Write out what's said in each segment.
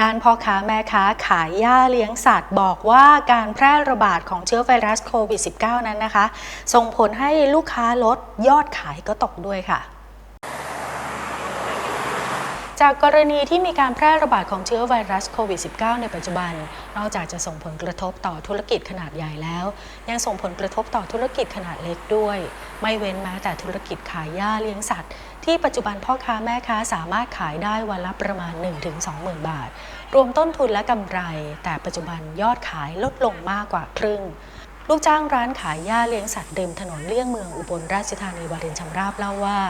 ด้านพ่อค้าแม่ค้าขายหญ้าเลี้ยงสัตว์ บอกว่าการแพร่ระบาดของเชื้อไวรัสโควิด -19 นั้นนะคะ ส่งผลให้ลูกค้าลดยอดขายก็ตกด้วยค่ะ จากกรณีที่มีการแพร่ระบาดของเชื้อไวรัสโควิด -19 ในปัจจุบัน นอกจากจะส่งผลกระทบต่อธุรกิจขนาดใหญ่แล้ว ยังส่งผลกระทบต่อธุรกิจขนาดเล็กด้วย ไม่เว้นแม้แต่ธุรกิจขายหญ้าเลี้ยงสัตว์ ที่ปัจจุบันพ่อค้าแม่ค้าสามารถขายได้วันละประมาณ 1-20,000 บาท รวมต้นทุนและกำไร แต่ปัจจุบันยอดขายลดลงมากกว่าครึ่ง ลูกจ้างร้านขายหญ้าเลี้ยงสัตว์ริมถนนเลี่ยงเมืองอุบลราชธานีวารินชำราบเล่าว่า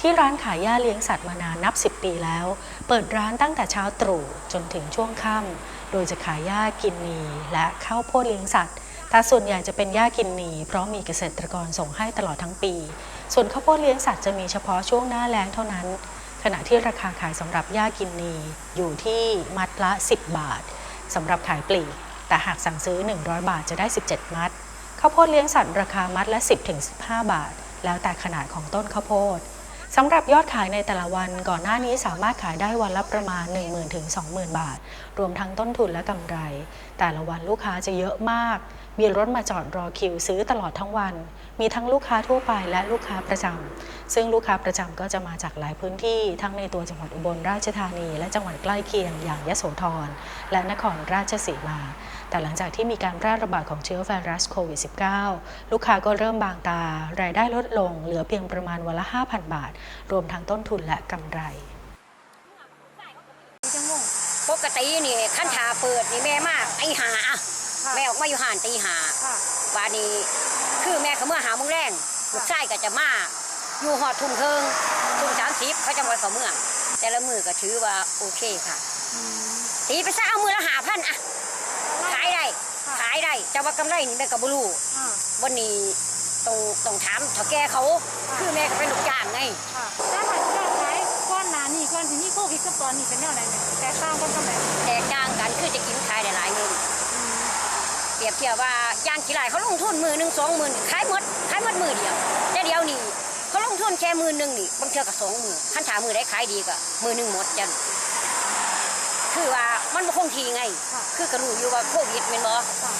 ที่ร้านขายหญ้าเลี้ยงสัตว์มานานนับ 10 ปีแล้ว เปิดร้านตั้งแต่เช้าตรู่จนถึงช่วงค่ำโดยจะขายหญ้ากินนีและข้าวโพดเลี้ยงสัตว์แต่ส่วนใหญ่จะเป็นหญ้ากินนีเพราะมีเกษตรกรส่งให้ตลอดทั้งปี ส่วนข้าวโพดเลี้ยงสัตว์จะมีเฉพาะช่วงหน้าแล้งเท่านั้น ขณะที่ราคาขายสำหรับหญ้ากินนีอยู่ที่มัดละ 10 บาทสำหรับขายปลีก แต่หากสั่งซื้อ 100 บาทจะได้ 17 มัด ข้าวโพดเลี้ยงสัตว์ราคามัดละ 10-15 บาท แล้วแต่ขนาดของต้นข้าวโพดสำหรับยอดขายในแต่ละวันก่อนหน้านี้สามารถขายได้วันละประมาณ 10,000ถึง20,000 บาท รวมทั้งต้นทุนและกำไร แต่ละวันลูกค้าจะเยอะมาก มีรถมาจอดรอคิวซื้อตลอดทั้งวัน มีทั้งลูกค้าทั่วไปและลูกค้าประจำซึ่งลูกค้าประจำก็จะมาจากหลายพื้นที่ทั้งในตัวจังหวัดอุบลราชธานี และจังหวัดใกล้เคียงอย่างยโสธรและนครราชสีมา แต่หลังจากที่มีการแพร่ระบาดของเชื้อไวรัสโควิด -19 ลูกค้าก็เริ่มบางตา รายได้ลดลง เหลือเพียงประมาณวันละ 5,000 บาท รวมทั้งต้นทุนและกำไรปกตินี่ขั้นถาเปิดนี่แม่มากตีหาอะค่ะแม่ออกมาอยู่ห่านตีหาค่ะวันนี้คือแม่เขาเมื่อหาโมงแรงลูกชายก็จะมาอยู่หอดทุ่มเทิงทุ่มสามสิบเขาจะมาเขาเมื่อแต่ละมือก็ถือว่าโอเคค่ะตีไปซะเอามือละหาพันอะขายได้ค่ะ ขายได้จะว่ากำไรนี่แม่ก็บรูค่ะวันนี้ต้องต้องถามเถ่าแก่เขาคือแม่ก็เป็นลูกจ้างไงค่ะถ้าหากยอดขายก้อนหนานี่ก้อนที่นี่โควิดกับตอนนี้เป็นแนวไหนเนี่ยแตกต่างกันตรงไหนแตกต่างกันคือจะกินขายได้หลายเงินเปรียบเทียบว่าย่างกี่ไรเขาลงทุนมือหนึ่งสองหมื่นขายหมดขายหมดมือเดียวแต่เดียวนี่เขาลงทุนแค่มือหนึ่งนี่บางเทื่อก็สองมือขั้นถามือได้ขายดีก็มือหนึ่งหมดจัน คือว่ามันบ่คงทีไงค่ะคือกระรู้อยู่ว่าโควิดแม่นบ่ค่ะ